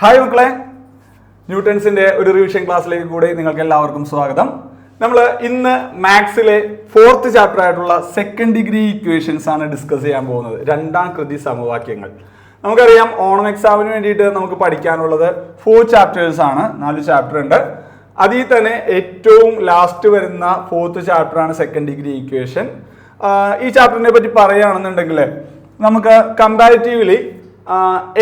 Hi മക്കളെ. ന്യൂട്ടൺസിന്റെ ഒരു revision ക്ലാസ്സിലേക്ക് കൂടി നിങ്ങൾക്ക് എല്ലാവർക്കും സ്വാഗതം. നമ്മൾ ഇന്ന് മാത്സിലെ ഫോർത്ത് ചാപ്റ്റർ ആയിട്ടുള്ള സെക്കൻഡ് ഡിഗ്രി ഇക്വേഷൻസ് ആണ് ഡിസ്കസ് ചെയ്യാൻ പോകുന്നത്. രണ്ടാം കൃതി സമവാക്യങ്ങൾ. നമുക്കറിയാം ഓണം എക്സാമിന് വേണ്ടിയിട്ട് നമുക്ക് പഠിക്കാനുള്ളത് ഫോർ ചാപ്റ്റേഴ്സ് ആണ്. നാല് ചാപ്റ്റർ ഉണ്ട്. അതിൽ തന്നെ ഏറ്റവും ലാസ്റ്റ് വരുന്ന ഫോർത്ത് ചാപ്റ്റർ ആണ് സെക്കൻഡ് ഡിഗ്രി ഇക്വേഷൻ ഈ ചാപ്റ്ററിനെ പറ്റി പറയുകയാണെന്നുണ്ടെങ്കിൽ നമുക്ക് കമ്പാരിറ്റീവ്ലി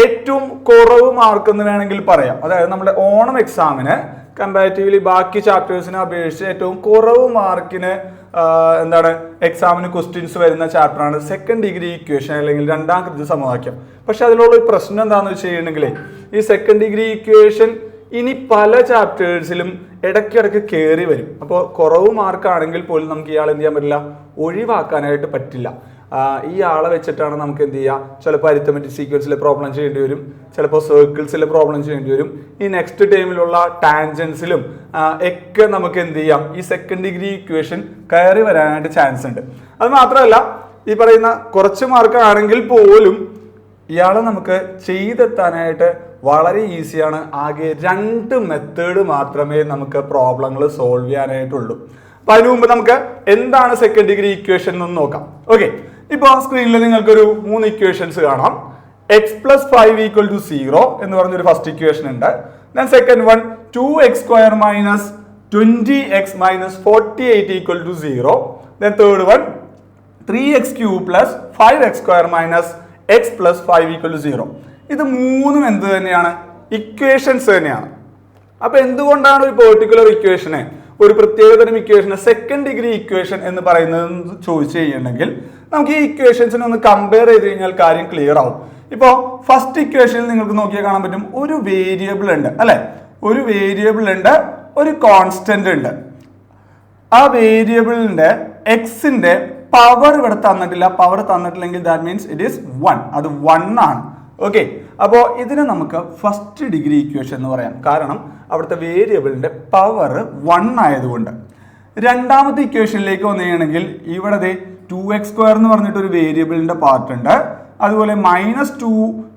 ഏറ്റവും കുറവ് മാർക്ക് എന്ന് വേണമെങ്കിൽ പറയാം. അതായത് നമ്മുടെ ഓണം എക്സാമിന് കമ്പാരിറ്റീവ്ലി ബാക്കി ചാപ്റ്റേഴ്സിനെ അപേക്ഷിച്ച് ഏറ്റവും കുറവ് മാർക്കിന് എന്താണ് എക്സാമിന് ക്വസ്റ്റ്യൻസ് വരുന്ന ചാപ്റ്ററാണ് സെക്കൻഡ് ഡിഗ്രി ഇക്വേഷൻ അല്ലെങ്കിൽ രണ്ടാം കൃതി സമവാക്യം. പക്ഷെ അതിലുള്ള ഒരു പ്രശ്നം എന്താണെന്ന് വെച്ച് കഴിഞ്ഞിട്ടുണ്ടെങ്കിൽ ഈ സെക്കൻഡ് ഡിഗ്രി ഇക്വേഷൻ ഇനി പല ചാപ്റ്റേഴ്സിലും ഇടയ്ക്കിടയ്ക്ക് കയറി വരും. അപ്പോൾ കുറവ് മാർക്കാണെങ്കിൽ പോലും നമുക്ക് ഇയാൾ എന്ത് ചെയ്യാൻ പറ്റില്ല? ഒഴിവാക്കാനായിട്ട് പറ്റില്ല. ഈ ആളെ വെച്ചിട്ടാണ് നമുക്ക് എന്ത് ചെയ്യുക ചിലപ്പോൾ അരിത്തമെറ്റിക് സീക്വൻസിലെ പ്രോബ്ലം ചെയ്യേണ്ടി വരും. ചിലപ്പോൾ സർക്കിൾസിലെ പ്രോബ്ലം ചെയ്യേണ്ടി വരും. ഈ നെക്സ്റ്റ് ടൈമിലുള്ള ടാൻജൻസിലും ഒക്കെ നമുക്ക് എന്ത് ചെയ്യാം? ഈ സെക്കൻഡ് ഡിഗ്രി ഇക്വേഷൻ കയറി വരാനായിട്ട് ചാൻസ് ഉണ്ട്. അത് മാത്രമല്ല ഈ പറയുന്ന കുറച്ച് മാർക്ക് ആണെങ്കിൽ പോലും ഇയാളെ നമുക്ക് ചെയ്തെത്താനായിട്ട് വളരെ ഈസിയാണ് ആകെ രണ്ട് മെത്തേഡ് മാത്രമേ നമുക്ക് പ്രോബ്ലങ്ങൾ സോൾവ് ചെയ്യാനായിട്ടുള്ളൂ. അപ്പൊ അതിനു മുമ്പ് നമുക്ക് എന്താണ് സെക്കൻഡ് ഡിഗ്രി ഇക്വേഷൻ എന്ന് നോക്കാം. ഓക്കെ ഇപ്പൊ സ്ക്രീനിൽ നിങ്ങൾക്കൊരു മൂന്ന് ഇക്വേഷൻസ് കാണാം. X plus five equal to zero എന്ന് പറഞ്ഞൊരു ഫസ്റ്റ് ഇക്വേഷൻ ഉണ്ട്. Then second one two x square minus twenty x minus forty eight equal to zero third one three x cube plus five x square minus x plus five equal to zero ഇത് മൂന്നും എന്ത് തന്നെയാണ്? Equations തന്നെയാണ്. അപ്പൊ എന്തുകൊണ്ടാണ് ഒരു particular ഇക്വേഷനെ ഒരു പ്രത്യേകതരം ഇക്വേഷനെ സെക്കൻഡ് ഡിഗ്രി ഇക്വേഷൻ എന്ന് പറയുന്നത് ചോദിച്ചു കഴിഞ്ഞിട്ടുണ്ടെങ്കിൽ നമുക്ക് ഈ ഇക്വേഷൻസിനെ ഒന്ന് കമ്പയർ ചെയ്ത് കഴിഞ്ഞാൽ കാര്യം ക്ലിയർ ആവും. ഇപ്പോൾ ഫസ്റ്റ് ഇക്വേഷനിൽ നിങ്ങൾക്ക് നോക്കിയാൽ കാണാൻ പറ്റും ഒരു വേരിയബിൾ ഉണ്ട് അല്ലെ? ഒരു വേരിയബിൾ ഉണ്ട് ഒരു കോൺസ്റ്റന്റ് ഉണ്ട്. ആ വേരിയബിളിന്റെ എക്സിന്റെ പവർ ഇവിടെ തന്നിട്ടില്ല. Power തന്നിട്ടില്ലെങ്കിൽ that means it is one അത് വൺ ആണ്. ഓക്കെ അപ്പോൾ ഇതിനെ നമുക്ക് ഫസ്റ്റ് ഡിഗ്രി ഇക്വേഷൻ എന്ന് പറയാം. കാരണം അവിടുത്തെ വേരിയബിളിന്റെ പവർ വൺ ആയതുകൊണ്ട്. രണ്ടാമത്തെ ഇക്വേഷനിലേക്ക് വന്നുകയാണെങ്കിൽ ഇവിടെ ടു എക്സ് സ്ക്വയർ എന്ന് പറഞ്ഞിട്ട് ഒരു വേരിയബിളിന്റെ പാർട്ട് ഉണ്ട്. അതുപോലെ മൈനസ് ടു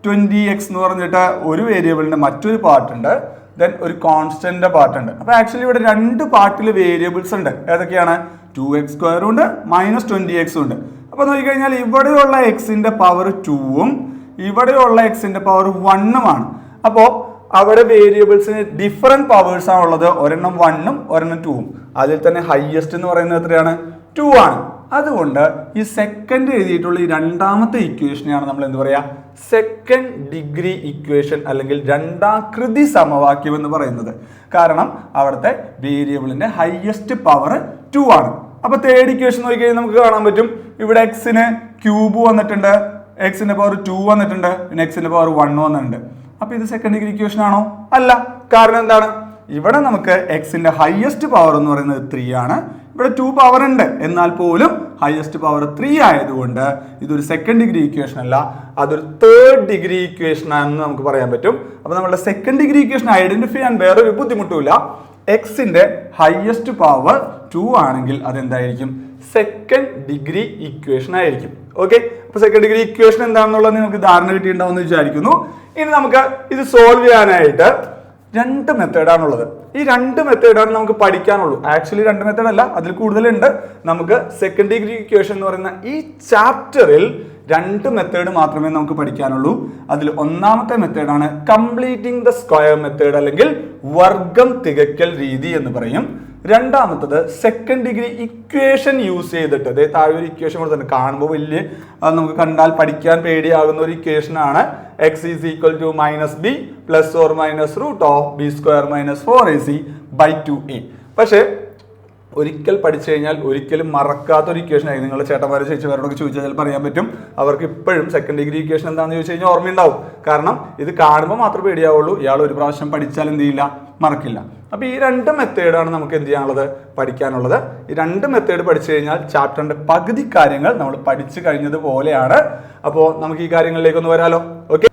ട്വന്റി എക്സ് എന്ന് പറഞ്ഞിട്ട് ഒരു വേരിയബിളിന്റെ മറ്റൊരു പാർട്ട് ഉണ്ട്. ദെൻ ഒരു കോൺസ്റ്റന്റ് പാർട്ട് ഉണ്ട്. അപ്പോൾ ആക്ച്വലി ഇവിടെ രണ്ട് പാർട്ടിൽ വേരിയബിൾസ് ഉണ്ട്. ഏതൊക്കെയാണ്? ടു എക്സ് സ്ക്വയറും ഉണ്ട് മൈനസ് ട്വന്റി എക്സും ഉണ്ട്. അപ്പോൾ നോക്കിക്കഴിഞ്ഞാൽ ഇവിടെയുള്ള എക്സിന്റെ പവർ ടൂവും ഇവിടെയുള്ള എക്സിന്റെ പവർ വണ്ണുമാണ് അപ്പോൾ അവിടെ വേരിയബിൾസിന് ഡിഫറെന്റ് പവേഴ്സ് ആണ് ഉള്ളത്. ഒരെണ്ണം വണ്ണും ഒരെണ്ണം ടൂവും അതിൽ തന്നെ ഹയസ്റ്റ് എന്ന് പറയുന്നത് എത്രയാണ്? ടു ആണ്. അതുകൊണ്ട് ഈ സെക്കൻഡ് എഴുതിയിട്ടുള്ള ഈ രണ്ടാമത്തെ ഇക്വേഷനെയാണ് നമ്മൾ എന്ത് പറയാ? സെക്കൻഡ് ഡിഗ്രി ഇക്വേഷൻ അല്ലെങ്കിൽ രണ്ടാം കൃതി സമവാക്യം എന്ന് പറയുന്നത്. കാരണം അവിടുത്തെ വേരിയബിളിന്റെ ഹയസ്റ്റ് പവർ ടു ആണ്. അപ്പൊ തേർഡ് ഇക്വേഷൻ നോക്കിക്കഴിഞ്ഞാൽ നമുക്ക് കാണാൻ പറ്റും. ഇവിടെ എക്സിന് ക്യൂബ് വന്നിട്ടുണ്ട്. എക്സിന്റെ പവർ ടു വന്നിട്ടുണ്ട്. പിന്നെ എക്സിന്റെ പവർ വൺ വന്നിട്ടുണ്ട്. അപ്പൊ ഇത് സെക്കൻഡ് ഡിഗ്രി ഇക്വേഷൻ ആണോ? അല്ല. കാരണം എന്താണ്? ഇവിടെ നമുക്ക് എക്സിന്റെ ഹയസ്റ്റ് പവർ എന്ന് പറയുന്നത് ത്രീ ആണ്. ഇവിടെ ടു പവർ ഉണ്ട്. എന്നാൽ പോലും ഹയസ്റ്റ് പവർ ത്രീ ആയതുകൊണ്ട് ഇതൊരു സെക്കൻഡ് ഡിഗ്രി ഇക്വേഷൻ അല്ല. അതൊരു തേർഡ് ഡിഗ്രി ഇക്വേഷൻ ആണെന്ന് നമുക്ക് പറയാൻ പറ്റും. അപ്പൊ നമ്മുടെ സെക്കൻഡ് ഡിഗ്രി ഇക്വേഷൻ ഐഡന്റിഫൈ ചെയ്യാൻ വേറൊരു ബുദ്ധിമുട്ടുമില്ല. എക്സിന്റെ ഹയസ്റ്റ് പവർ ടു ആണെങ്കിൽ അതെന്തായിരിക്കും? സെക്കൻഡ് ഡിഗ്രി ഇക്വേഷൻ ആയിരിക്കും. ഓക്കെ അപ്പൊ സെക്കൻഡ് ഡിഗ്രി ഇക്വേഷൻ എന്താണെന്നുള്ളത് നമുക്ക് ധാരണ കിട്ടിയിട്ടുണ്ടാവും എന്ന് വിചാരിക്കുന്നു. ഇനി നമുക്ക് ഇത് സോൾവ് ചെയ്യാനായിട്ട് രണ്ട് മെത്തേഡാണുള്ളത് ഈ രണ്ട് മെത്തേഡാണ് നമുക്ക് പഠിക്കാനുള്ളൂ. ആക്ച്വലി രണ്ട് മെത്തേഡ് അല്ല അതിൽ കൂടുതലുണ്ട്. നമുക്ക് സെക്കൻഡ് ഡിഗ്രി ഇക്വേഷൻ എന്ന് പറയുന്ന ഈ ചാപ്റ്ററിൽ രണ്ട് മെത്തേഡ് മാത്രമേ നമുക്ക് പഠിക്കാനുള്ളൂ. അതിൽ ഒന്നാമത്തെ മെത്തേഡാണ് കംപ്ലീറ്റിംഗ് ദ സ്ക്വയർ മെത്തേഡ് അല്ലെങ്കിൽ വർഗം തികയ്ക്കൽ രീതി എന്ന് പറയും. രണ്ടാമത്തത് സെക്കൻഡ് ഡിഗ്രി ഇക്വേഷൻ യൂസ് ചെയ്തിട്ട്. അതേ താഴെ ഒരു ഇക്വേഷൻ കൊടുത്തിട്ടുണ്ട് കാണുമ്പോൾ വലിയ നമുക്ക് കണ്ടാൽ പഠിക്കാൻ പേടിയാകുന്ന ഒരു ഇക്വേഷൻ ആണ് x is equal to minus b plus or minus root of b square minus four a c by two a പക്ഷേ ഒരിക്കൽ പഠിച്ചു കഴിഞ്ഞാൽ ഒരിക്കലും മറക്കാത്ത ഒരു ഇക്വേഷൻ ആയി നിങ്ങളുടെ ചേട്ടന്മാരെ ചേച്ചിമാരോടൊക്കെ ചോദിച്ചാൽ ചിലപ്പോൾ അറിയാൻ പറ്റും. അവർക്ക് ഇപ്പോഴും സെക്കൻഡ് ഡിഗ്രി ഇക്വേഷൻ എന്താണെന്ന് ചോദിച്ചു കഴിഞ്ഞാൽ ഓർമ്മയുണ്ടാവും. കാരണം ഇത് കാണുമ്പോൾ മാത്രമേ പേടിയാവുള്ളൂ. ഇയാൾ ഒരു പ്രാവശ്യം പഠിച്ചാൽ എന്ത് ചെയ്യില്ല? മറക്കില്ല. അപ്പോൾ ഈ രണ്ട് മെത്തേഡാണ് നമുക്ക് എന്ത് ചെയ്യാനുള്ളത്? പഠിക്കാനുള്ളത്. ഈ രണ്ട് മെത്തേഡ് പഠിച്ചു കഴിഞ്ഞാൽ ചാപ്റ്ററിന്റെ പകുതി കാര്യങ്ങൾ നമ്മൾ പഠിച്ചു കഴിഞ്ഞതുപോലെയാണ് അപ്പോൾ നമുക്ക് ഈ കാര്യങ്ങളിലേക്ക് ഒന്ന് വരാലോ. ഓക്കെ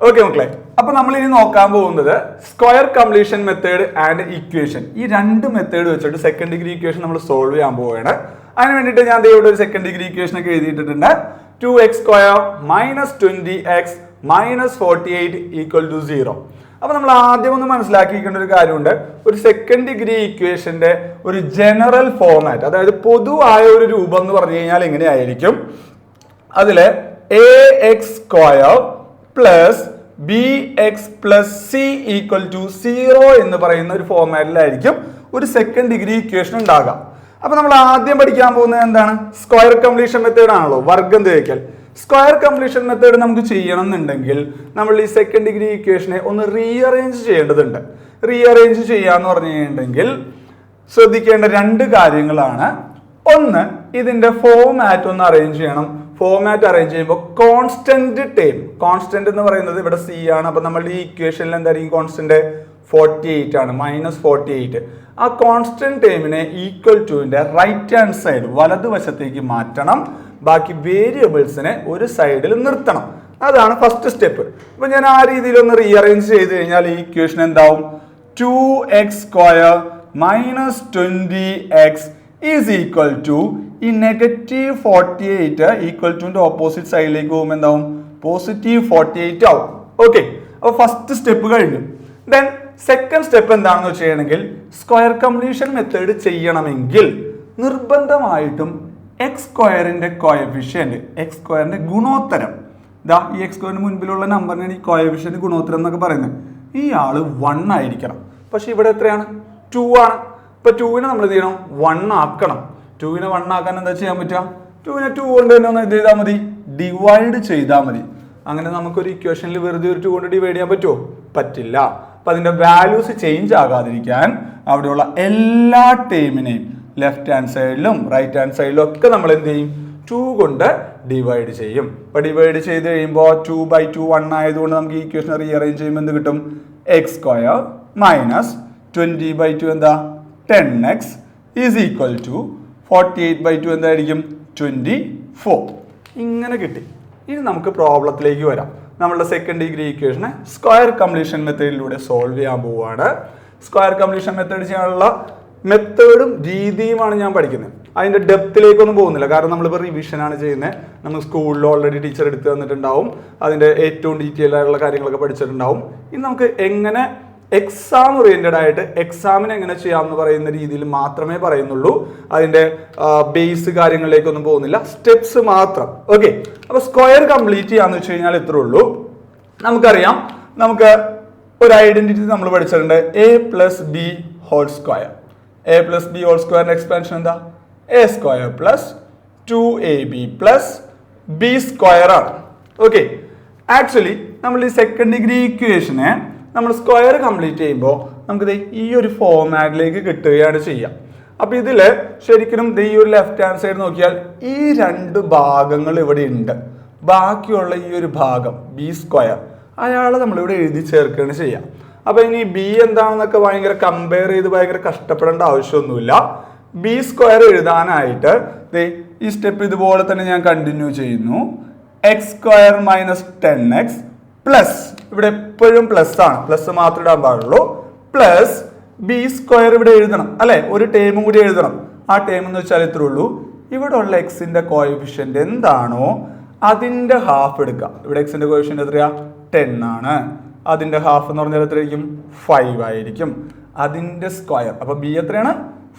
ഓക്കെ മക്കളെ. അപ്പോൾ നമ്മൾ ഇനി നോക്കാൻ പോകുന്നത് square completion method and equation ഈ രണ്ട് മെത്തേഡ് വെച്ചിട്ട് സെക്കൻഡ് ഡിഗ്രി ഇക്വേഷൻ നമ്മൾ സോൾവ് ചെയ്യാൻ പോവുകയാണ്. അതിന് വേണ്ടിയിട്ട് ഞാൻ ഇവിടെ ഒരു സെക്കൻഡ് ഡിഗ്രി ഇക്വേഷൻ ഒക്കെ എഴുതിയിട്ടുണ്ട് two x square minus twenty x minus forty eight equal to zero അപ്പൊ നമ്മൾ ആദ്യം ഒന്ന് മനസ്സിലാക്കിയിരിക്കേണ്ട ഒരു കാര്യമുണ്ട്. ഒരു സെക്കൻഡ് ഡിഗ്രി ഇക്വേഷന്റെ ഒരു ജനറൽ ഫോർമാറ്റ് അതായത് പൊതുവായ ഒരു രൂപം എന്ന് പറഞ്ഞു കഴിഞ്ഞാൽ എങ്ങനെയായിരിക്കും? അതിൽ a x square plus b x plus c equal to zero എന്ന് പറയുന്ന ഒരു ഫോർമാറ്റിലായിരിക്കും ഒരു സെക്കൻഡ് ഡിഗ്രി ഇക്വേഷൻ ഉണ്ടാകാം അപ്പോൾ നമ്മൾ ആദ്യം പഠിക്കാൻ പോകുന്നത് എന്താണ്? സ്ക്വയർ കംപ്ലീഷൻ മെത്തേഡ് ആണല്ലോ. വർഗം തേക്കൽ സ്ക്വയർ കംപ്ലീഷൻ മെത്തേഡ് നമുക്ക് ചെയ്യണം എന്നുണ്ടെങ്കിൽ നമ്മൾ ഈ സെക്കൻഡ് ഡിഗ്രി ഇക്വേഷനെ ഒന്ന് റീഅറേഞ്ച് ചെയ്യേണ്ടതുണ്ട്. റീഅറേഞ്ച് ചെയ്യാന്ന് പറഞ്ഞു കഴിഞ്ഞിട്ടുണ്ടെങ്കിൽ ശ്രദ്ധിക്കേണ്ട രണ്ട് കാര്യങ്ങളാണ്. ഒന്ന് ഇതിന്റെ ഫോമാറ്റ് ഒന്ന് അറേഞ്ച് ചെയ്യണം. ഫോമാറ്റ് അറേഞ്ച് ചെയ്യുമ്പോൾ കോൺസ്റ്റന്റ് ടേം കോൺസ്റ്റന്റ് എന്ന് പറയുന്നത് ഇവിടെ സി ആണ്. അപ്പൊ നമ്മൾ ഈ ഇക്വേഷനിൽ എന്തായിരിക്കും കോൺസ്റ്റന്റ് ഫോർട്ടി എയ്റ്റ് ആണ് മൈനസ് ഫോർട്ടി എയ്റ്റ് ആ കോൺസ്റ്റന്റ് ടൈമിനെ ഈക്വൽ ടുവിന്റെ റൈറ്റ് ഹാൻഡ് സൈഡ് വലതുവശത്തേക്ക് മാറ്റണം. ബാക്കി വേരിയബിൾസിനെ ഒരു സൈഡിൽ നിർത്തണം. അതാണ് ഫസ്റ്റ് സ്റ്റെപ്പ് അപ്പൊ ഞാൻ ആ രീതിയിൽ ഒന്ന് റീഅറേഞ്ച് ചെയ്ത് കഴിഞ്ഞാൽ ഈ ഇക്വേഷൻ എന്താവും? Two x square minus twenty x is equal to ഈ നെഗറ്റീവ് ഫോർട്ടി എയ്റ്റ് ഈക്വൽ ടുവിന്റെ ഓപ്പോസിറ്റ് സൈഡിലേക്ക് പോകുമ്പോൾ എന്താവും? പോസിറ്റീവ് ഫോർട്ടി എയ്റ്റ് ആവും. ഓക്കെ അപ്പോൾ ഫസ്റ്റ് സ്റ്റെപ്പ് കഴിഞ്ഞു. ദെൻ സെക്കൻഡ് സ്റ്റെപ്പ് എന്താണെന്ന് വെച്ച് കഴിഞ്ഞെങ്കിൽ സ്ക്വയർ കംപ്ലീഷൻ മെത്തേഡ് ചെയ്യണമെങ്കിൽ നിർബന്ധമായിട്ടും എക്സ് സ്ക്വയറിന്റെ കോയഫിഷ്യന്റ് എക്സ് സ്ക്വയറിന്റെ ഗുണോത്തരം. ദാ ഈ എക്സ് സ്ക്വയറിന് മുൻപിലുള്ള നമ്പറിനാണ് ഈ കോയഫിഷ്യന്റ് ഗുണോത്തരം എന്നൊക്കെ പറയുന്നത്. ഈ ആൾ വൺ ആയിരിക്കണം. പക്ഷെ ഇവിടെ എത്രയാണ്? ടു ആണ്. ഇപ്പൊ ടുവിനെ നമ്മൾ എന്ത് ചെയ്യണം? വൺ ആക്കണം. ടുവിനെ വൺ ആക്കാൻ എന്താ ചെയ്യാൻ പറ്റുക? ടുവിനെ ടു കൊണ്ട് തന്നെ ഒന്ന് എന്ത് ചെയ്താൽ മതി? ഡിവൈഡ് ചെയ്താൽ മതി. അങ്ങനെ നമുക്കൊരു ഇക്വേഷനിൽ വെറുതെ ഒരു ടു കൊണ്ട് ഡിവൈഡ് ചെയ്യാൻ പറ്റുമോ പറ്റില്ല. അപ്പൊ അതിന്റെ വാല്യൂസ് ചേഞ്ച് ആകാതിരിക്കാൻ അവിടെയുള്ള എല്ലാ ടേമിനെയും ലെഫ്റ്റ് ഹാൻഡ് സൈഡിലും റൈറ്റ് ഹാൻഡ് സൈഡിലും ഒക്കെ നമ്മൾ എന്ത് ചെയ്യും? ടു കൊണ്ട് ഡിവൈഡ് ചെയ്യും. അപ്പൊ ഡിവൈഡ് ചെയ്ത് കഴിയുമ്പോൾ ടു ബൈ ടു വൺ ആയതുകൊണ്ട് നമുക്ക് ഈ ഇക്വേഷൻ റീഅറേഞ്ച് ചെയ്യുമ്പോൾ എന്ത് കിട്ടും? X square minus twenty by two എന്താ? Ten x is equal to forty eight by two എന്തായിരിക്കും? ട്വന്റി ഫോർ ഇങ്ങനെ കിട്ടി. ഇനി നമുക്ക് പ്രോബ്ലത്തിലേക്ക് വരാം. നമ്മളുടെ സെക്കൻഡ് ഡിഗ്രി ഇക്വേഷനെ സ്ക്വയർ കംപ്ലീഷൻ മെത്തേഡിലൂടെ സോൾവ് ചെയ്യാൻ പോവുകയാണ് സ്ക്വയർ കംപ്ലീഷൻ മെത്തേഡ് ചെയ്യാനുള്ള മെത്തേഡും രീതിയുമാണ് ഞാൻ പഠിക്കുന്നത്. അതിന്റെ ഡെപ്തിലേക്കൊന്നും പോകുന്നില്ല. കാരണം നമ്മളിപ്പോൾ റിവിഷനാണ് ചെയ്യുന്നത് നമ്മൾ സ്കൂളിൽ ഓൾറെഡി ടീച്ചർ എടുത്ത് തന്നിട്ടുണ്ടാവും. അതിന്റെ ഏറ്റവും ഡീറ്റെയിൽ ആയിട്ടുള്ള കാര്യങ്ങളൊക്കെ പഠിച്ചിട്ടുണ്ടാവും. ഇനി നമുക്ക് എങ്ങനെ എക്സാം ഓറിയന്റഡ് ആയിട്ട് എക്സാമിന് എങ്ങനെ ചെയ്യാം എന്ന് പറയുന്ന രീതിയിൽ മാത്രമേ പറയുന്നുള്ളൂ. അതിന്റെ ബേസ് കാര്യങ്ങളിലേക്കൊന്നും പോകുന്നില്ല. സ്റ്റെപ്സ് മാത്രം. ഓക്കെ അപ്പൊ സ്ക്വയർ കംപ്ലീറ്റ് ചെയ്യാന്ന് വെച്ച് കഴിഞ്ഞാൽ ഇത്രേ ഉള്ളൂ. നമുക്കറിയാം നമുക്ക് ഒരു ഐഡന്റിറ്റി നമ്മൾ പഠിച്ചിട്ടുണ്ട് a plus b whole square a plus b whole സ്ക്വയറിന്റെ എക്സ്പാൻഷൻ എന്താ? A square plus two a b plus b square ആണ്. ഓക്കെ ആക്ച്വലി നമ്മൾ ഈ സെക്കൻഡ് ഡിഗ്രി ഇക്വേഷനെ നമ്മൾ സ്ക്വയർ കംപ്ലീറ്റ് ചെയ്യുമ്പോൾ നമുക്കിത് ഈ ഒരു ഫോർമാറ്റിലേക്ക് കിട്ടുകയാണ് ചെയ്യുക അപ്പൊ ഇതിൽ ശരിക്കും ഈ ഒരു ലെഫ്റ്റ് ഹാൻഡ് സൈഡ് നോക്കിയാൽ ഈ രണ്ട് ഭാഗങ്ങൾ ഇവിടെ ഉണ്ട്. ബാക്കിയുള്ള ഈ ഒരു ഭാഗം ബി സ്ക്വയർ അയാളെ നമ്മളിവിടെ എഴുതി ചേർക്കുകയാണ് ചെയ്യാം. അപ്പൊ ഇനി ബി എന്താണെന്നൊക്കെ ഭയങ്കര കമ്പയർ ചെയ്ത് ഭയങ്കര കഷ്ടപ്പെടേണ്ട ആവശ്യമൊന്നുമില്ല. ബി സ്ക്വയർ എഴുതാനായിട്ട് ഈ സ്റ്റെപ്പ് ഇതുപോലെ തന്നെ ഞാൻ കണ്ടിന്യൂ ചെയ്യുന്നു. X square minus ten x plus ഇവിടെ എപ്പോഴും പ്ലസ് ആണ്. പ്ലസ് മാത്രം ഇടാൻ പാടുള്ളൂ. പ്ലസ് ബി സ്ക്വയർ ഇവിടെ എഴുതണം അല്ലെ? ഒരു ടേം കൂടി എഴുതണം. ആ ടേം എന്ന് വെച്ചാൽ ഇത്രേ ഉള്ളൂ. ഇവിടെ ഉള്ള എക്സിന്റെ കോയിഫിഷ്യന്റ് എന്താണോ അതിന്റെ ഹാഫ് എടുക്കുക. ഇവിടെ എക്സിന്റെ കോയിഫിഷ്യന്റ് എത്രയാ? ടെൻ ആണ്. അതിന്റെ ഹാഫ് എന്ന് പറഞ്ഞാൽ എത്രയായിരിക്കും? ഫൈവ് ആയിരിക്കും. അതിന്റെ സ്ക്വയർ അപ്പൊ ബി എത്രയാണ്?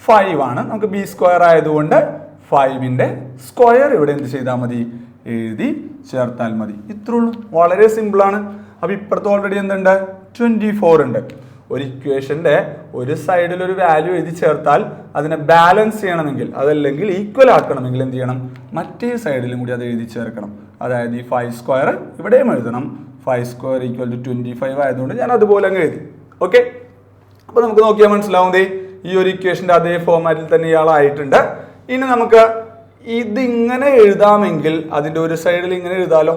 ഫൈവ് ആണ്. നമുക്ക് ബി സ്ക്വയർ ആയതുകൊണ്ട് ഫൈവിന്റെ സ്ക്വയർ ഇവിടെ എന്ത് ചെയ്താൽ മതി? എഴുതി ചേർത്താൽ മതി. ഇത്രേ ഉള്ളൂ. വളരെ സിമ്പിൾ ആണ്. അപ്പൊ ഇപ്പുറത്ത് ഓൾറെഡി എന്തുണ്ട്? ട്വന്റി ഫോർ ഉണ്ട്. ഒരു ഇക്വേഷന്റെ ഒരു സൈഡിൽ ഒരു വാല്യൂ എഴുതി ചേർത്താൽ അതിനെ ബാലൻസ് ചെയ്യണമെങ്കിൽ അതല്ലെങ്കിൽ ഈക്വൽ ആക്കണമെങ്കിൽ എന്ത് ചെയ്യണം? മറ്റേ സൈഡിലും കൂടി അത് എഴുതി ചേർക്കണം. അതായത് ഈ ഫൈവ് സ്ക്വയർ ഇവിടെയും എഴുതണം. Five square equal to twenty five ആയതുകൊണ്ട് ഞാൻ അതുപോലെ അങ്ങ് എഴുതി. ഓക്കെ അപ്പൊ നമുക്ക് നോക്കിയാൽ മനസ്സിലാവുന്നതേ ഈ ഒരു ഇക്വേഷന്റെ അതേ ഫോർമാറ്റിൽ തന്നെ ഇയാളായിട്ടുണ്ട് ഇനി നമുക്ക് ഇതിങ്ങനെ എഴുതാമെങ്കിൽ അതിന്റെ ഒരു സൈഡിൽ ഇങ്ങനെ എഴുതാലോ?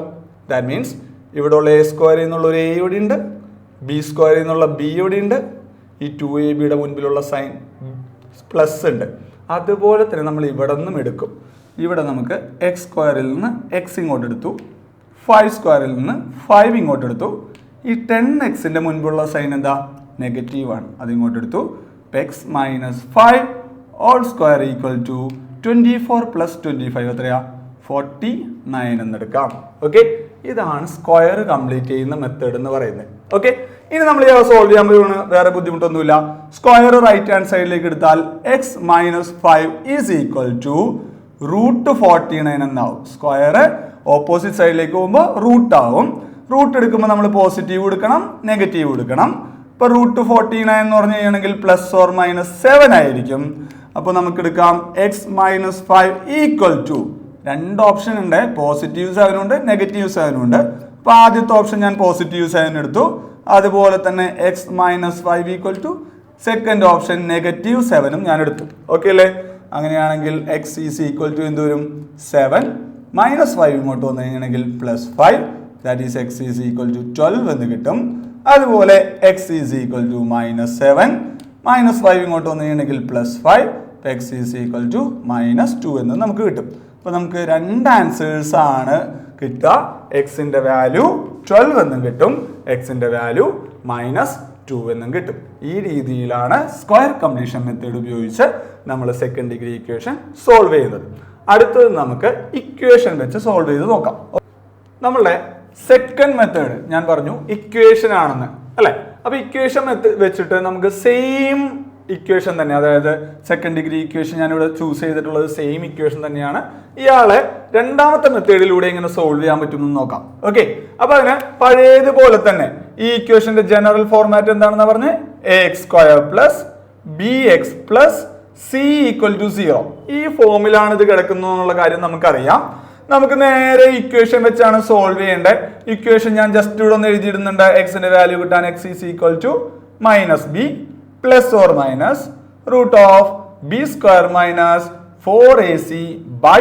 ദാറ്റ് മീൻസ് ഇവിടെ ഉള്ള എ സ്ക്വയർ എന്നുള്ള ഒരു എ ഇവിടെ ഉണ്ട്. ബി സ്ക്വയറിൽ നിന്നുള്ള ബി ഇവിടെ ഉണ്ട്? ഈ ടു എ ബിയുടെ മുൻപിലുള്ള സൈൻ പ്ലസ് ഉണ്ട്. അതുപോലെ തന്നെ നമ്മൾ ഇവിടെ നിന്നും എടുക്കും. ഇവിടെ നമുക്ക് എക്സ് സ്ക്വയറിൽ നിന്ന് എക്സ് ഇങ്ങോട്ട് എടുത്തു. ഫൈവ് സ്ക്വയറിൽ നിന്ന് ഫൈവ് ഇങ്ങോട്ട് എടുത്തു. ഈ ടെൻ എക്സിന്റെ മുൻപുള്ള സൈൻ എന്താ? നെഗറ്റീവ് ആണ്. അത് ഇങ്ങോട്ട് എടുത്തു. X minus five whole square equal to twenty four plus twenty five എത്രയാ? ഫോർട്ടി നയൻ എന്നെടുക്കാം ഓക്കെ ഇതാണ് സ്ക്വയർ കംപ്ലീറ്റ് ചെയ്യുന്ന മെത്തേഡ് എന്ന് പറയുന്നത്. ഓക്കെ ഇനി നമ്മൾ സോൾവ് ചെയ്യാൻ പോകുന്ന വേറെ ബുദ്ധിമുട്ടൊന്നുമില്ല. സ്ക്വയർ റൈറ്റ് ഹാൻഡ് സൈഡിലേക്ക് എടുത്താൽ x minus five is equal to root forty nine എന്നാവും സ്ക്വയർ ഓപ്പോസിറ്റ് സൈഡിലേക്ക് പോകുമ്പോൾ റൂട്ട് ആവും. റൂട്ട് എടുക്കുമ്പോൾ നമ്മൾ പോസിറ്റീവ് എടുക്കണം നെഗറ്റീവ് എടുക്കണം ഇപ്പോൾ റൂട്ട് ഫോർട്ടി നയൻ എന്ന് പറഞ്ഞു കഴിഞ്ഞാണെങ്കിൽ പ്ലസ് ഓർ മൈനസ് സെവൻ ആയിരിക്കും. അപ്പോൾ നമുക്ക് എടുക്കാം x minus five equal to രണ്ട് ഓപ്ഷൻ ഉണ്ട്. പോസിറ്റീവ് സെവനും ഉണ്ട് നെഗറ്റീവ് സെവനും ഉണ്ട്. അപ്പോൾ ആദ്യത്തെ ഓപ്ഷൻ ഞാൻ പോസിറ്റീവ് സെവൻ എടുത്തു. അതുപോലെ തന്നെ x minus five equal to second option negative സെവനും ഞാൻ എടുത്തു. ഓക്കെ അല്ലേ? അങ്ങനെയാണെങ്കിൽ എക്സ് ഈസ് ഈക്വൽ ടു എന്ത് വരും? സെവൻ മൈനസ് ഫൈവ് ഇങ്ങോട്ട് വന്നു കഴിഞ്ഞാണെങ്കിൽ plus five that is x is equal to twelve എന്ന് കിട്ടും. അതുപോലെ x is equal to minus seven minus five ഇങ്ങോട്ട് വന്നു കഴിഞ്ഞാണെങ്കിൽ plus five x is equal to minus two എന്ന് നമുക്ക് കിട്ടും. അപ്പോൾ നമുക്ക് രണ്ട് ആൻസേഴ്സ് ആണ് കിട്ടുക. എക്സിന്റെ വാല്യൂ ട്വൽവ് എന്നും കിട്ടും. എക്സിന്റെ വാല്യൂ മൈനസ് ടു എന്നും കിട്ടും. ഈ രീതിയിലാണ് സ്ക്വയർ കംപ്ലീഷൻ മെത്തേഡ് ഉപയോഗിച്ച് നമ്മൾ സെക്കൻഡ് ഡിഗ്രി ഇക്വേഷൻ സോൾവ് ചെയ്യുന്നത്. അടുത്തത് നമുക്ക് ഇക്വേഷൻ വെച്ച് സോൾവ് ചെയ്ത് നോക്കാം. നമ്മളുടെ സെക്കൻഡ് മെത്തേഡ് ഞാൻ പറഞ്ഞു ഇക്വേഷൻ ആണെന്ന് അല്ലേ? അപ്പോൾ ഇക്വേഷൻ വെച്ചിട്ട് നമുക്ക് സെയിം ഇക്വേഷൻ തന്നെ. അതായത് സെക്കൻഡ് ഡിഗ്രി ഇക്വേഷൻ ഞാൻ ഇവിടെ ചൂസ് ചെയ്തിട്ടുള്ളത് സെയിം ഇക്വേഷൻ തന്നെയാണ്. ഇയാളെ രണ്ടാമത്തെ മെത്തേഡിലൂടെ ഇങ്ങനെ സോൾവ് ചെയ്യാൻ പറ്റുമെന്ന് നോക്കാം. ഓക്കെ അപ്പൊ അതിന് പഴയതുപോലെ തന്നെ ഈ ഇക്വേഷന്റെ ജനറൽ ഫോർമാറ്റ് എന്താണെന്ന് പറഞ്ഞ്? A x square plus b x plus c equal to zero ഈ ഫോമിലാണ് ഇത് കിടക്കുന്നത് എന്നുള്ള കാര്യം നമുക്കറിയാം. നമുക്ക് നേരെ ഇക്വേഷൻ വെച്ചാണ് സോൾവ് ചെയ്യേണ്ടത് ഇക്വേഷൻ ഞാൻ ജസ്റ്റ് ഇവിടെ ഒന്ന് എഴുതിയിടുന്നുണ്ട്. എക്സിന്റെ വാല്യൂ കിട്ടാൻ x is equal to minus b root of b square minus four a c by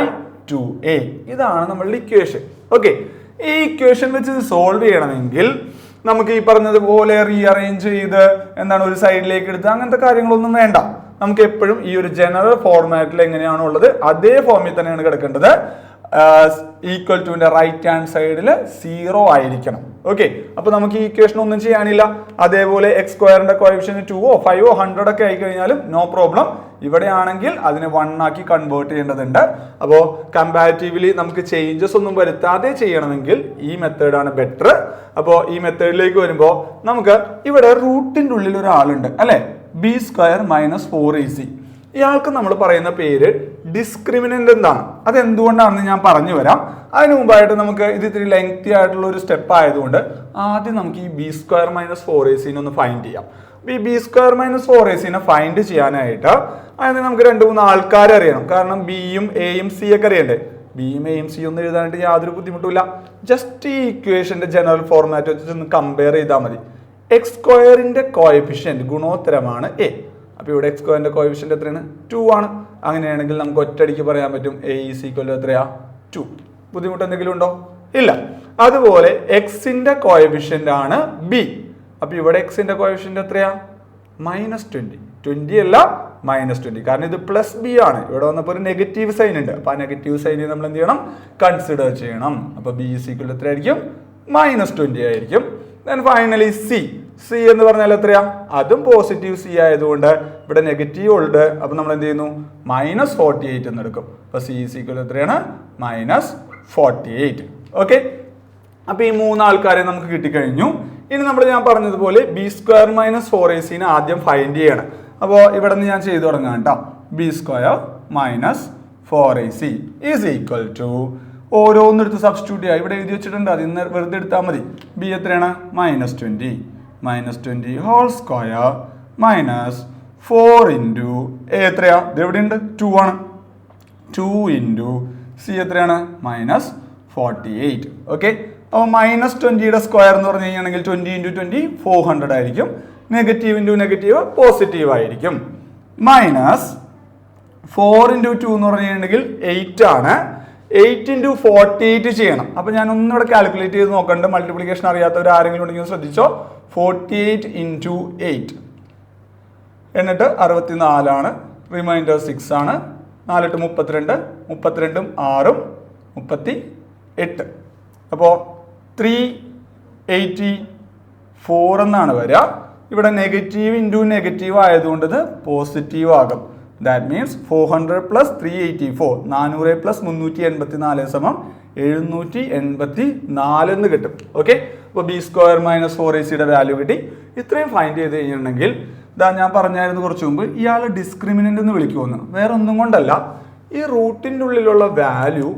two a ഇതാണ് നമ്മളുടെ ഇക്വേഷൻ ഓക്കെ ഈ ഇക്വേഷൻ വെച്ച് ഇത് സോൾവ് ചെയ്യണമെങ്കിൽ നമുക്ക് ഈ പറഞ്ഞതുപോലെ റീഅറേഞ്ച് ചെയ്ത് എന്താണ് ഒരു സൈഡിലേക്ക് എടുത്ത് അങ്ങനത്തെ കാര്യങ്ങളൊന്നും വേണ്ട. നമുക്ക് എപ്പോഴും ഈ ഒരു ജനറൽ ഫോർമാറ്റിൽ എങ്ങനെയാണോ ഉള്ളത് അതേ ഫോമിൽ തന്നെയാണ് കിടക്കേണ്ടത്. ഈക്വൽ ടുവിന്റെ റൈറ്റ് ഹാൻഡ് സൈഡിൽ സീറോ ആയിരിക്കണം. ഓക്കെ അപ്പൊ നമുക്ക് ഈ ഇക്വേഷൻ ഒന്നും ചെയ്യാനില്ല. അതേപോലെ എക്സ് സ്ക്വയറിന്റെ കോയിഫിഷ്യൻ ടുവോ ഫൈവോ ഹൺഡ്രഡ് ഒക്കെ ആയി കഴിഞ്ഞാലും നോ പ്രോബ്ലം ഇവിടെ ആണെങ്കിൽ അതിനെ വൺ ആക്കി കൺവേർട്ട് ചെയ്യേണ്ടതുണ്ട്. അപ്പോൾ കമ്പാരിറ്റീവ്ലി നമുക്ക് ചേഞ്ചസ് ഒന്നും വരുത്താതെ ചെയ്യണമെങ്കിൽ ഈ മെത്തേഡാണ് ബെറ്റർ അപ്പോൾ ഈ മെത്തേഡിലേക്ക് വരുമ്പോൾ നമുക്ക് ഇവിടെ റൂട്ടിന്റെ ഉള്ളിൽ ഒരാളുണ്ട് അല്ലെ? B square minus four a c ഇയാൾക്ക് നമ്മൾ പറയുന്ന പേര് ഡിസ്ക്രിമിനന്റ് എന്താണ് അത് എന്തുകൊണ്ടാണെന്ന് ഞാൻ പറഞ്ഞു വരാം അതിന് മുമ്പായിട്ട് നമുക്ക് ഇത് ഇത്തിരി ലെങ്തി ആയിട്ടുള്ള ഒരു സ്റ്റെപ്പ് ആയതുകൊണ്ട് ആദ്യം നമുക്ക് ഈ b square minus four a സിനെ ഒന്ന് ഫൈൻഡ് ചെയ്യാം. ഈ b square minus four a സിനെ find ചെയ്യാനായിട്ട് അതിന് നമുക്ക് രണ്ട് മൂന്ന് ആൾക്കാരെ അറിയണം. കാരണം ബിയും എയും സി ഒക്കെ അറിയണ്ടേ? ബിയും എയും സി ഒന്നും എഴുതാനായിട്ട് യാതൊരു ബുദ്ധിമുട്ടില്ല ജസ്റ്റ് ഈ ഇക്വേഷന്റെ ജനറൽ ഫോർമാറ്റ് വെച്ചിട്ട് ഒന്ന് കമ്പയർ ചെയ്താൽ മതി. എക്സ് സ്ക്വയറിന്റെ കോയഫിഷ്യന്റ് ഗുണോത്തരമാണ് എ അപ്പോൾ ഇവിടെ എക്സ് സ്ക്വയറിന്റെ കോയഫിഷ്യന്റ് എത്രയാണ്? ടു ആണ്. അങ്ങനെയാണെങ്കിൽ നമുക്ക് ഒറ്റയടിക്ക് പറയാൻ പറ്റും എ ഈസ് ഈക്വൽ എത്രയാ? ടു ബുദ്ധിമുട്ട് എന്തെങ്കിലും ഉണ്ടോ? ഇല്ല. അതുപോലെ എക്സിന്റെ കോയഫിഷ്യന്റ് ആണ് ബി അപ്പോൾ ഇവിടെ എക്സിന്റെ കോയഫിഷ്യന്റ് എത്രയാ? മൈനസ് ട്വന്റി ട്വന്റി അല്ല മൈനസ് ട്വന്റി കാരണം ഇത് പ്ലസ് ബി ആണ്. ഇവിടെ വന്നപ്പോൾ ഒരു നെഗറ്റീവ് സൈൻ ഉണ്ട്. അപ്പോൾ ആ നെഗറ്റീവ് സൈനിൽ നമ്മൾ എന്ത് ചെയ്യണം? കൺസിഡർ ചെയ്യണം. അപ്പോൾ ബി ഈസ് ഈക്വൽ എത്രയായിരിക്കും? മൈനസ് ട്വന്റി ആയിരിക്കും. ദെൻ ഫൈനലി സി സി എന്ന് പറഞ്ഞാൽ എത്രയാ? അതും പോസിറ്റീവ് സി ആയതുകൊണ്ട് ഇവിടെ നെഗറ്റീവ് ഉണ്ട്. അപ്പം നമ്മൾ എന്ത് ചെയ്യുന്നു? മൈനസ് ഫോർട്ടി എയ്റ്റ് എന്ന് എടുക്കും. അപ്പൊ സി സിക്വൽ എത്രയാണ്? മൈനസ് ഫോർട്ടി എയ്റ്റ് ഓക്കെ അപ്പൊ ഈ മൂന്ന് ആൾക്കാരെ നമുക്ക് കിട്ടിക്കഴിഞ്ഞു. ഇനി നമ്മൾ ഞാൻ പറഞ്ഞതുപോലെ b square minus four a സിനെ ആദ്യം ഫൈൻഡ് ചെയ്യണം. അപ്പോൾ ഇവിടെ നിന്ന് ഞാൻ ചെയ്തു തുടങ്ങാം കേട്ടോ B square minus four A C is equal to ഓരോന്നെടുത്ത് substitute ചെയ്യുക. ഇവിടെ എഴുതി വെച്ചിട്ടുണ്ട്. അത് ഇന്ന് വെറുതെ എടുത്താൽ മതി. ബി എത്രയാണ്? Minus twenty minus twenty whole square minus four into A എത്രയാ? ഇത് എവിടെയുണ്ട് ടു ആണ്. ടു ഇന്റു സി എത്രയാണ്? മൈനസ് ഫോർട്ടി എയ്റ്റ് ഓക്കെ അപ്പോൾ മൈനസ് ട്വന്റിയുടെ സ്ക്വയർ എന്ന് പറഞ്ഞു കഴിഞ്ഞാണെങ്കിൽ twenty into twenty four hundred ആയിരിക്കും. നെഗറ്റീവ് ഇന്റു നെഗറ്റീവ് പോസിറ്റീവ് ആയിരിക്കും. മൈനസ് ഫോർ ഇന്റു ടു എന്ന് പറഞ്ഞു കഴിഞ്ഞിട്ടുണ്ടെങ്കിൽ എയ്റ്റ് ആണ്. എയ്റ്റ് ഇന്റു ഫോർട്ടി എയ്റ്റ് ചെയ്യണം. അപ്പോൾ ഞാൻ ഒന്നിവിടെ കാൽക്കുലേറ്റ് ചെയ്ത് നോക്കണ്ട്. മൾട്ടിപ്ലിക്കേഷൻ അറിയാത്തവർ ആരെങ്കിലും ഉണ്ടെങ്കിൽ ശ്രദ്ധിച്ചോ. ഫോർട്ടി എയ്റ്റ് ഇന്റു എയ്റ്റ് എന്നിട്ട് അറുപത്തി നാലാണ് റിമൈൻഡർ സിക്സ് ആണ്. നാലെട്ട് മുപ്പത്തിരണ്ട്. മുപ്പത്തിരണ്ടും ആറും. മുപ്പത്തി എട്ട് അപ്പോൾ ത്രീ എയ്റ്റി ഫോർ എന്നാണ് വരിക. ഇവിടെ നെഗറ്റീവ് ഇന്റു നെഗറ്റീവ് ആയതുകൊണ്ട് ഇത് പോസിറ്റീവ് ആകും. That means four hundred plus three eighty four നാനൂറ് പ്ലസ് മുന്നൂറ്റി എൺപത്തി നാല് സമം എഴുന്നൂറ്റി എൺപത്തി നാലെന്ന് കിട്ടും ഓക്കെ അപ്പോൾ B square minus four A സിയുടെ വാല്യൂ കിട്ടി. ഇത്രയും ഫൈൻഡ് ചെയ്ത് കഴിഞ്ഞിട്ടുണ്ടെങ്കിൽ ഇതാ ഞാൻ പറഞ്ഞായിരുന്നു കുറച്ച് മുമ്പ് ഇയാൾ ഡിസ്ക്രിമിനന്റ് എന്ന് വിളിക്കുമെന്ന് വേറെ ഒന്നും കൊണ്ടല്ല. ഈ റൂട്ടിന്റെ ഉള്ളിലുള്ള വാല്യൂ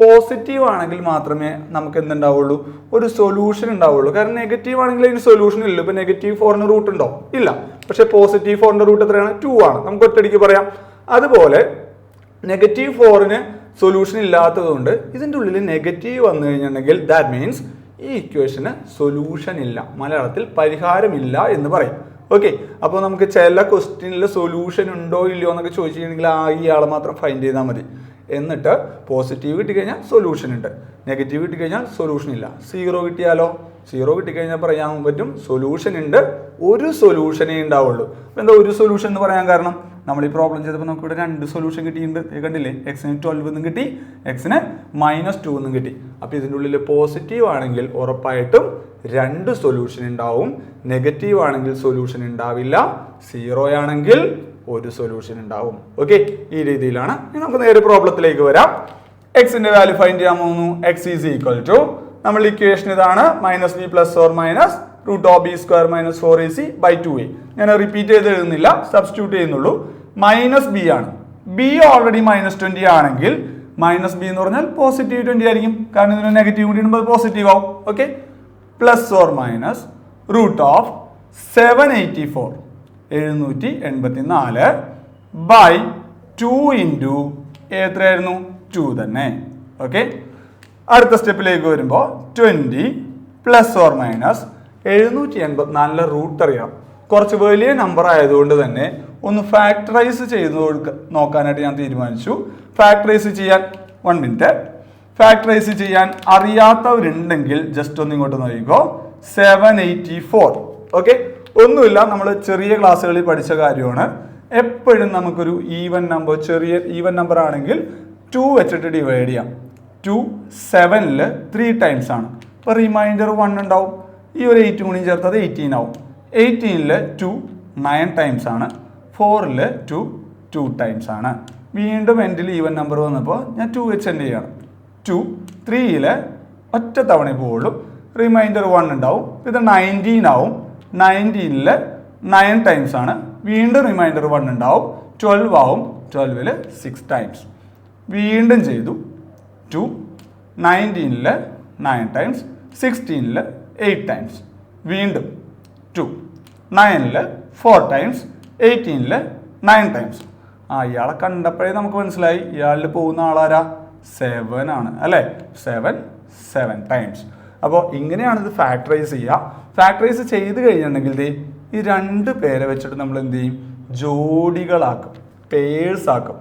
പോസിറ്റീവ് ആണെങ്കിൽ മാത്രമേ നമുക്ക് എന്തുണ്ടാവുള്ളൂ? ഒരു സൊല്യൂഷൻ ഉണ്ടാവുള്ളൂ. കാരണം നെഗറ്റീവ് ആണെങ്കിൽ അതിന് സൊല്യൂഷൻ ഇല്ല ഇപ്പൊ നെഗറ്റീവ് ഫോറിന് റൂട്ട് ഉണ്ടോ? ഇല്ല. പക്ഷെ പോസിറ്റീവ് ഫോറിന്റെ റൂട്ട് എത്രയാണ്? ടു ആണ്. നമുക്ക് ഒറ്റയടിക്ക് പറയാം. അതുപോലെ നെഗറ്റീവ് ഫോറിന് സൊല്യൂഷൻ ഇല്ലാത്തതുകൊണ്ട് ഇതിന്റെ ഉള്ളിൽ നെഗറ്റീവ് വന്നു കഴിഞ്ഞിട്ടുണ്ടെങ്കിൽ ദാറ്റ് മീൻസ് ഈ ഇക്വേഷന് സൊല്യൂഷൻ ഇല്ല. മലയാളത്തിൽ പരിഹാരമില്ല എന്ന് പറയും. ഓക്കെ അപ്പോൾ നമുക്ക് ചില ക്വസ്റ്റ്യനിൽ സൊല്യൂഷൻ ഉണ്ടോ ഇല്ലയോ എന്നൊക്കെ ചോദിച്ചു കഴിഞ്ഞിട്ടുണ്ടെങ്കിൽ ആ ഇയാളെ മാത്രം ഫൈൻഡ് ചെയ്താൽ മതി. എന്നിട്ട് പോസിറ്റീവ് കിട്ടിക്കഴിഞ്ഞാൽ സൊല്യൂഷൻ ഉണ്ട്. നെഗറ്റീവ് കിട്ടിക്കഴിഞ്ഞാൽ സൊല്യൂഷൻ ഇല്ല. സീറോ കിട്ടിയാലോ? സീറോ കിട്ടിക്കഴിഞ്ഞാൽ പറയാൻ പറ്റും സൊല്യൂഷൻ ഉണ്ട്. ഒരു സൊല്യൂഷനേ ഉണ്ടാവുള്ളൂ. അപ്പോൾ എന്താ ഒരു സൊല്യൂഷൻ എന്ന് പറയാൻ കാരണം? നമ്മൾ ഈ പ്രോബ്ലം ചെയ്തപ്പോൾ നമുക്ക് ഇവിടെ രണ്ട് സൊല്യൂഷൻ കിട്ടിയിട്ടുണ്ട്. കണ്ടില്ലേ? എക്സിന് ട്വൽവ് എന്നും കിട്ടി. എക്സിന് മൈനസ് ടു എന്നും കിട്ടി. അപ്പോൾ ഇതിന്റെ ഉള്ളിൽ പോസിറ്റീവ് ആണെങ്കിൽ ഉറപ്പായിട്ടും രണ്ട് സൊല്യൂഷൻ ഉണ്ടാവും. നെഗറ്റീവ് ആണെങ്കിൽ സൊല്യൂഷൻ ഉണ്ടാവില്ല. സീറോ ആണെങ്കിൽ ഒരു സൊല്യൂഷൻ ഉണ്ടാവും. ഓക്കെ ഈ രീതിയിലാണ് ഇനി നമുക്ക് നേരെ പ്രോബ്ലത്തിലേക്ക് വരാം. എക്സിന്റെ വാല്യൂ ഫൈൻഡ് ചെയ്യാൻ പോകുന്നു. എക്സ് ഈസ് ഈക്വൽ ടു നമ്മൾ ഇക്വേഷൻ ഇതാണ് minus B plus or minus root of B square minus four A C by two A ഞാൻ റിപ്പീറ്റ് ചെയ്ത് എഴുതുന്നില്ല സബ്സ്റ്റിറ്റ്യൂട്ട് ചെയ്യുന്നുള്ളൂ. മൈനസ് ബി ആണ്. ബി ഓൾറെഡി മൈനസ് ട്വന്റി ആണെങ്കിൽ മൈനസ് ബി എന്ന് പറഞ്ഞാൽ പോസിറ്റീവ് ട്വന്റി ആയിരിക്കും. കാരണം ഇതിന് നെഗറ്റീവ് കൂടി ഇടുമ്പോൾ പോസിറ്റീവ് ആവും. Okay plus or minus root of seven eighty four എഴുന്നൂറ്റി എൺപത്തി നാല് ബൈ ടു ഇന്റു എത്രയായിരുന്നു? ടു തന്നെ. ഓക്കെ അടുത്ത സ്റ്റെപ്പിലേക്ക് വരുമ്പോൾ ട്വന്റി പ്ലസ് ഓർ മൈനസ് എഴുന്നൂറ്റി എൺപത്തിനാലിലെ റൂട്ട് അറിയാം. കുറച്ച് വലിയ നമ്പർ ആയതുകൊണ്ട് തന്നെ ഒന്ന് ഫാക്ടറൈസ് ചെയ്ത് നോക്കാനായിട്ട് ഞാൻ തീരുമാനിച്ചു. ഫാക്ടറൈസ് ചെയ്യാൻ വൺ മിനിറ്റ് ഫാക്ടറൈസ് ചെയ്യാൻ അറിയാത്തവരുണ്ടെങ്കിൽ ജസ്റ്റ് ഒന്ന് ഇങ്ങോട്ട് നോക്കിക്കോ. സെവൻ എയ്റ്റി ഫോർ ഓക്കെ ഒന്നുമില്ല നമ്മൾ ചെറിയ ക്ലാസ്സുകളിൽ പഠിച്ച കാര്യമാണ്. എപ്പോഴും നമുക്കൊരു ഈവൻ നമ്പർ ചെറിയ ഈവൻ നമ്പർ ആണെങ്കിൽ ടു വെച്ചിട്ട് ഡിവൈഡ് ചെയ്യാം. ടു സെവനിൽ ത്രീ ടൈംസ് ആണ്. ഇപ്പോൾ റിമൈൻഡർ വൺ ഉണ്ടാവും. ഈ ഒരു എയ്റ്റ് കൂടി ചേർത്തത് എയ്റ്റീൻ ആവും. എയ്റ്റീനിൽ ടു നയൻ ടൈംസ് ആണ്. ഫോറിൽ ടു ടു ടൈംസ് ആണ്. വീണ്ടും എൻഡിൽ ഈവൻ നമ്പർ വന്നപ്പോൾ ഞാൻ ടു വെച്ച് എൻഡ് ചെയ്യണം? ടു ത്രീയിൽ ഒറ്റ തവണ പോവുള്ളൂ. റിമൈൻഡർ വൺ ഉണ്ടാവും. ഇത് നയന്റീൻ ആവും. നയന്റീനിൽ നയൻ ടൈംസ് ആണ്. വീണ്ടും റിമൈൻഡർ വൺ ഉണ്ടാവും. ട്വൽവ് ആവും. ട്വൽവിൽ സിക്സ് ടൈംസ് വീണ്ടും ചെയ്തു. ടു നയന്റീനിൽ നയൻ ടൈംസ് സിക്സ്റ്റീനിൽ എയ്റ്റ് ടൈംസ് വീണ്ടും ടു നയനിൽ ഫോർ ടൈംസ് എയ്റ്റീനിൽ നയൻ ടൈംസ് ആ ഇയാളെ കണ്ടപ്പോഴേ നമുക്ക് മനസ്സിലായി. ഇയാളിൽ പോകുന്ന ആളാരാ? സെവൻ ആണ്. അല്ലേ? സെവൻ സെവൻ ടൈംസ് അപ്പോൾ ഇങ്ങനെയാണ് ഇത് ഫാക്ടറൈസ് ചെയ്യുക. ഫാക്ടറൈസ് ചെയ്ത് കഴിഞ്ഞിട്ടുണ്ടെങ്കിൽ ഈ രണ്ട് പേരെ വെച്ചിട്ട് നമ്മൾ എന്ത് ചെയ്യും? ജോഡികളാക്കും പേഴ്സ് ആക്കും.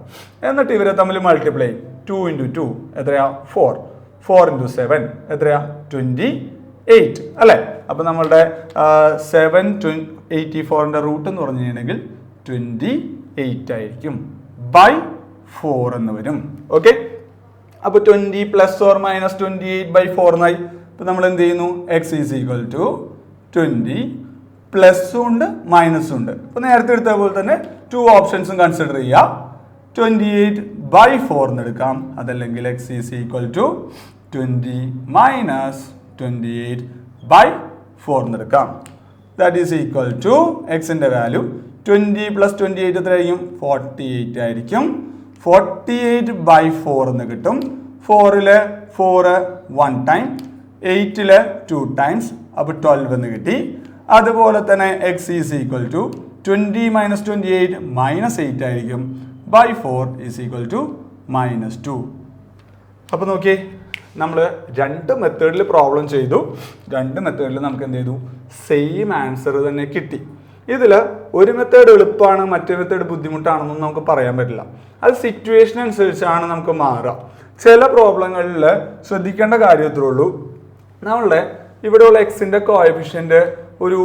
എന്നിട്ട് ഇവരെ തമ്മിൽ മൾട്ടിപ്ലൈ ചെയ്യും. ടു ഇന്റു ടു എത്രയാ? ഫോർ ഫോർ ഇന്റു സെവൻ എത്രയാ? ട്വന്റി എയ്റ്റ് അല്ലേ? അപ്പോൾ നമ്മളുടെ സെവൻ ട്വൻ എയ്റ്റി ഫോറിന്റെ റൂട്ട് എന്ന് പറഞ്ഞു കഴിഞ്ഞിട്ടുണ്ടെങ്കിൽ ട്വന്റി എയ്റ്റ് ആയിരിക്കും. ബൈ ഫോർ എന്ന് വരും. ഓക്കെ അപ്പോൾ twenty plus or minus twenty eight by four എന്നായി അപ്പോൾ നമ്മൾ എന്ത് ചെയ്യുന്നു? X is equal to twenty പ്ലസ്സും ഉണ്ട് മൈനസും ഉണ്ട്. ഇപ്പം നേരത്തെ എടുത്ത പോലെ തന്നെ ടു ഓപ്ഷൻസും കൺസിഡർ ചെയ്യുക ട്വന്റി എയ്റ്റ് ബൈ ഫോർ എന്ന് എടുക്കാം. അതല്ലെങ്കിൽ x is equal to twenty minus twenty eight by four എന്ന് എടുക്കാം. ദാറ്റ് ഈസ് ഈക്വൽ ടു എക്സിന്റെ value twenty plus twenty eight എത്രയായിരിക്കും ഫോർട്ടി എയ്റ്റ് ആയിരിക്കും. ഫോർട്ടി എയ്റ്റ് ബൈ ഫോർ എന്ന് കിട്ടും. ഫോറിൽ ഫോറ് വൺ ടൈം എയ്റ്റിൽ ടു ടൈംസ് അപ്പോൾ ട്വൽവ് എന്ന് കിട്ടി. അതുപോലെ തന്നെ x is equal to twenty minus twenty eight minus eight ആയിരിക്കും. By four is equal to minus two അപ്പോൾ നോക്കി നമ്മൾ രണ്ട് മെത്തേഡിൽ പ്രോബ്ലം ചെയ്തു. രണ്ട് മെത്തേഡിൽ നമുക്ക് എന്ത് ചെയ്തു? സെയിം ആൻസർ തന്നെ കിട്ടി. ഇതിൽ ഒരു മെത്തേഡ് എളുപ്പമാണ് മറ്റേ മെത്തേഡ് ബുദ്ധിമുട്ടാണെന്നും നമുക്ക് പറയാൻ പറ്റില്ല. അത് സിറ്റുവേഷൻ അനുസരിച്ചാണ് നമുക്ക് മാറുക. ചില പ്രോബ്ലങ്ങളിൽ ശ്രദ്ധിക്കേണ്ട കാര്യത്രേ ഉള്ളൂ. നമ്മളുടെ ഇവിടെയുള്ള എക്സിന്റെ കോയഫിഷ്യന്റ് ഒരു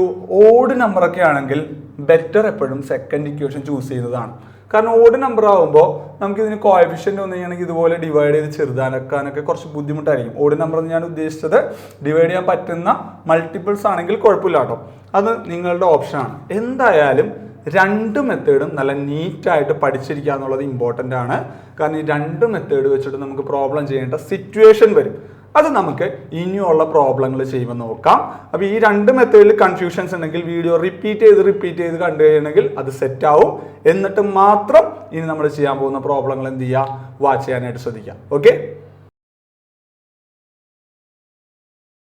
ഓഡ് നമ്പറൊക്കെ ആണെങ്കിൽ ബെറ്റർ എപ്പോഴും സെക്കൻഡ് ഇക്വേഷൻ ചൂസ് ചെയ്യുന്നതാണ്. കാരണം ഓഡ് നമ്പർ ആകുമ്പോൾ നമുക്ക് ഇതിന് കോയഫിഷ്യന്റ് വന്നു കഴിഞ്ഞാൽ ഇതുപോലെ ഡിവൈഡ് ചെയ്ത് ചെറുതാനക്കാനൊക്കെ കുറച്ച് ബുദ്ധിമുട്ടായിരിക്കും. ഓഡ് നമ്പർ എന്ന് ഞാൻ ഉദ്ദേശിച്ചത് ഡിവൈഡ് ചെയ്യാൻ പറ്റുന്ന മൾട്ടിപ്പിൾസ് ആണെങ്കിൽ കുഴപ്പമില്ല കേട്ടോ. അത് നിങ്ങളുടെ ഓപ്ഷനാണ് എന്തായാലും രണ്ട് മെത്തേഡും നല്ല നീറ്റായിട്ട് പഠിച്ചിരിക്കുക എന്നുള്ളത് ഇമ്പോർട്ടന്റ് ആണ്. കാരണം ഈ രണ്ട് മെത്തേഡ് വെച്ചിട്ട് നമുക്ക് പ്രോബ്ലം ചെയ്യേണ്ട സിറ്റുവേഷൻ വരും. അത് നമുക്ക് ഇനിയുള്ള പ്രോബ്ലങ്ങൾ ചെയ്യുമ്പോൾ നോക്കാം. അപ്പോൾ ഈ രണ്ട് മെത്തേഡിൽ കൺഫ്യൂഷൻസ് ഉണ്ടെങ്കിൽ വീഡിയോ റിപ്പീറ്റ് ചെയ്ത് റിപ്പീറ്റ് ചെയ്ത് കണ്ടു കഴിയണമെങ്കിൽ അത് സെറ്റ് ആവും. എന്നിട്ട് മാത്രം ഇനി നമ്മൾ ചെയ്യാൻ പോകുന്ന പ്രോബ്ലങ്ങൾ എന്ത് ചെയ്യുക? വാച്ച് ചെയ്യാനായിട്ട് ശ്രദ്ധിക്കാം ഓക്കെ